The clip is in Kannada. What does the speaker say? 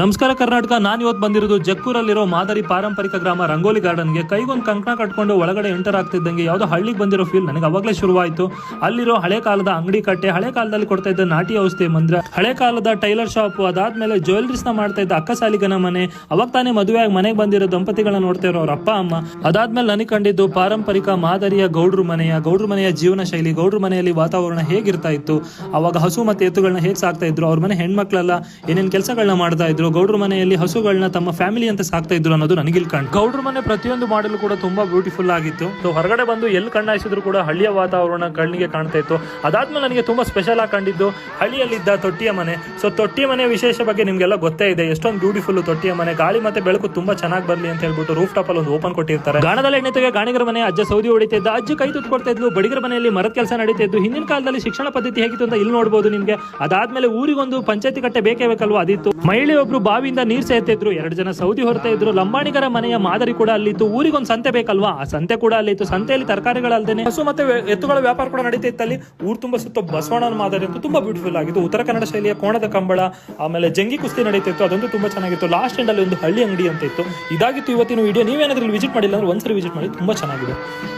ನಮಸ್ಕಾರ ಕರ್ನಾಟಕ. ನಾನು ಇವತ್ತು ಬಂದಿರೋದು ಜಕ್ಕೂರಲ್ಲಿರೋ ಮಾದರಿ ಪಾರಂಪರಿಕ ಗ್ರಾಮ ರಂಗೋಲಿ ಗಾರ್ಡನ್ಗೆ. ಕೈಗೊಂದು ಕಂಕಣ ಕಟ್ಕೊಂಡು ಒಳಗಡೆ ಎಂಟರ್ ಆಗ್ತಿದ್ದಂಗೆ ಯಾವುದೋ ಹಳ್ಳಿಗೆ ಬಂದಿರೋ ಫೀಲ್ ನನಗೆ ಅವಾಗಲೇ ಶುರುವಾಯಿತು. ಅಲ್ಲಿರೋ ಹಳೆ ಕಾಲದ ಅಂಗಡಿ ಕಟ್ಟೆ, ಹಳೆ ಕಾಲದಲ್ಲಿ ಕೊಡ್ತಾ ಇದ್ದ ನಾಟಿ ಔಷಧಿ ಮಂದಿರ, ಹಳೆ ಕಾಲದ ಟೈಲರ್ ಶಾಪ್, ಅದಾದ್ಮೇಲೆ ಜ್ಯುವೆಲ್ರೀಸ್ನ ಮಾಡ್ತಾ ಇದ್ದ ಅಕ್ಕ ಸಾಲಿಗನ ಮನೆ, ಅವಾಗ ತಾನೇ ಮದುವೆಯಾಗಿ ಮನೆಗೆ ಬಂದಿರೋ ದಂಪತಿಗಳನ್ನ ನೋಡ್ತಾ ಇರೋ ಅವ್ರ ಅಪ್ಪ, ಅಮ್ಮ. ಅದಾದ್ಮೇಲೆ ನನಗೆ ಕಂಡಿದ್ದು ಪಾರಂಪರಿಕ ಮಾದರಿಯ ಗೌಡ್ರು ಮನೆಯ ಗೌಡ್ರು ಮನೆಯ ಜೀವನ ಶೈಲಿ, ಗೌಡ್ರ ಮನೆಯಲ್ಲಿ ವಾತಾವರಣ ಹೇಗಿರ್ತಾ ಇತ್ತು. ಅವಾಗ ಹಸು ಮತ್ತೆ ಎತ್ತುಗಳನ್ನ ಹೇಗೆ ಸಾಕ್ತಾ ಇದ್ರು, ಅವ್ರ ಮನೆ ಹೆಣ್ಮಕ್ಳೆಲ್ಲ, ಏನೇನು ಕೆಲಸಗಳನ್ನ ಮಾಡ್ತಾ ಇದ್ರು ಗೌಡ್ರ ಮನೆಯಲ್ಲಿ ಹಸುಗಳನ್ನ ತಮ್ಮ ಫ್ಯಾಮಿಲಿ ಅಂತ ಸಾಕ್ತಾ ಇದ್ರು ಅನ್ನೋದು ನನಗೆ ಇಲ್ಲಿ ಕಾಣ್ ಗೌಡ್ರ ಮನೆ ಪ್ರತಿಯೊಂದು ಮಾಡಲು ಕೂಡ ತುಂಬಾ ಬ್ಯೂಟಿಫುಲ್ ಆಗಿತ್ತು. ಸೊ ಹೊರಗಡೆ ಬಂದು ಎಲ್ಲಿ ಕಣ್ಣಾಯಿಸಿದ್ರು ಕೂಡ ಹಳ್ಳಿಯ ವಾತಾವರಣ ಕಣ್ಣಿಗೆ ಕಾಣ್ತಾ ಇತ್ತು. ಅದಾದ್ಮೇಲೆ ನನಗೆ ತುಂಬಾ ಸ್ಪೆಷಲ್ ಆಗಿ ಕಂಡಿದ್ದು ಹಳ್ಳಿಯಲ್ಲಿದ್ದ ತೊಟ್ಟಿಯ ಮನೆ. ಸೊ ತೊಟ್ಟಿಯ ಮನೆ ವಿಶೇಷ ಬಗ್ಗೆ ನಿಮ್ಗೆಲ್ಲ ಗೊತ್ತೇ ಇದೆ. ಎಷ್ಟೊಂದು ಬ್ಯೂಟಿಫುಲ್ ತೊಟ್ಟಿಯ ಮನೆ. ಗಾಳಿ ಮತ್ತೆ ಬೆಳಕು ತುಂಬಾ ಚೆನ್ನಾಗಿ ಬರಲಿ ಅಂತ ಹೇಳ್ಬಿಟ್ಟು ರೂಫ್ ಟಾಪ್ ಅಲ್ಲಿ ಒಂದು ಓಪನ್ ಕೊಟ್ಟಿರ್ತಾರೆ. ಗಾಣದಲ್ಲಿ ಎಣ್ಣೆ ತೆಗೆ ಗಾಣಿಗರ ಮನೆ, ಅಜ್ಜ ಸೌದಿ ಹೊಡಿತಾ ಇದ್ದ, ಅಜ್ಜಿ ಕೈ ತುತ್ಕೊಡ್ತಾ ಇದ್ಲು, ಬಡಿಗರ ಮನೆಯಲ್ಲಿ ಮರದ ಕೆಲಸ ನಡೀತಾ ಇದ್ದು, ಹಿಂದಿನ ಕಾಲದಲ್ಲಿ ಶಿಕ್ಷಣ ಪದ್ಧತಿ ಹೇಗಿತ್ತು ಅಂತ ಇಲ್ಲಿ ನೋಡಬಹುದು ನಿಮ್ಗೆ. ಅದಾದ್ಮೇಲೆ ಊರಿಗೊಂದು ಪಂಚಾಯತಿ ಕಟ್ಟೆ ಬೇಕೇ ಬೇಕಲ್ವಾ ಅದಿತ್ತು. ಮಹಿಳೆಯೊಬ್ರು ಬಾವಿಯಿಂದ ನೀರ್ ಸೇರ್ತಿದ್ರು ಎರಡು ಜನ ಸೌದಿ ಹೊರತಾ ಇದ್ರು. ಲಂಬಾಣಿಗರ ಮನೆಯ ಮಾದರಿ ಕೂಡ ಅಲ್ಲಿತ್ತು. ಊರಿಗೊಂದು ಸಂತೆ ಬೇಕಲ್ವಾ? ಆ ಸಂತೆ ಕೂಡ ಅಲ್ಲಿತ್ತು. ಸಂತೆಯಲ್ಲಿ ತರಕಾರಿಗಳಲ್ದೇನೆ. ಹಸು ಮತ್ತೆ ಎತ್ತುಗಳ ವ್ಯಾಪಾರ ಕೂಡ ನಡೀತಾ ಇತ್ತಲ್ಲಿ. ಊರು ತುಂಬ ಸುತ್ತ ಬಸವಣ್ಣನ ಮಾದರಿ ಅಂತೂ ತುಂಬಾ ಬ್ಯೂಟಿಫುಲ್ ಆಗಿತ್ತು. ಉತ್ತರ ಕನ್ನಡ ಶೈಲಿಯ ಕೋಣದ ಕಂಬಳ, ಆಮೇಲೆ ಜಂಗಿ ಕುಸ್ತಿ ನಡೀತಿತ್ತು. ಅದಂತೂ ತುಂಬಾ ಚೆನ್ನಾಗಿತ್ತು. ಲಾಸ್ಟ್ ಎಂಡ್ ಅಲ್ಲಿ ಒಂದು ಹಳ್ಳಿ ಅಂಗಡಿ ಅಂತ ಇತ್ತು. ಇದಾಗಿತ್ತು ಇವತ್ತಿನ ವಿಡಿಯೋ ನೀವೇನಾದ್ರೂ ವಿಸಿಟ್ ಮಾಡಿಲ್ಲ ಅಂದ್ರೆ ಒಂದ್ಸರಿ ವಿಸಿಟ್ ಮಾಡಿ. ತುಂಬಾ ಚೆನ್ನಾಗಿದೆ.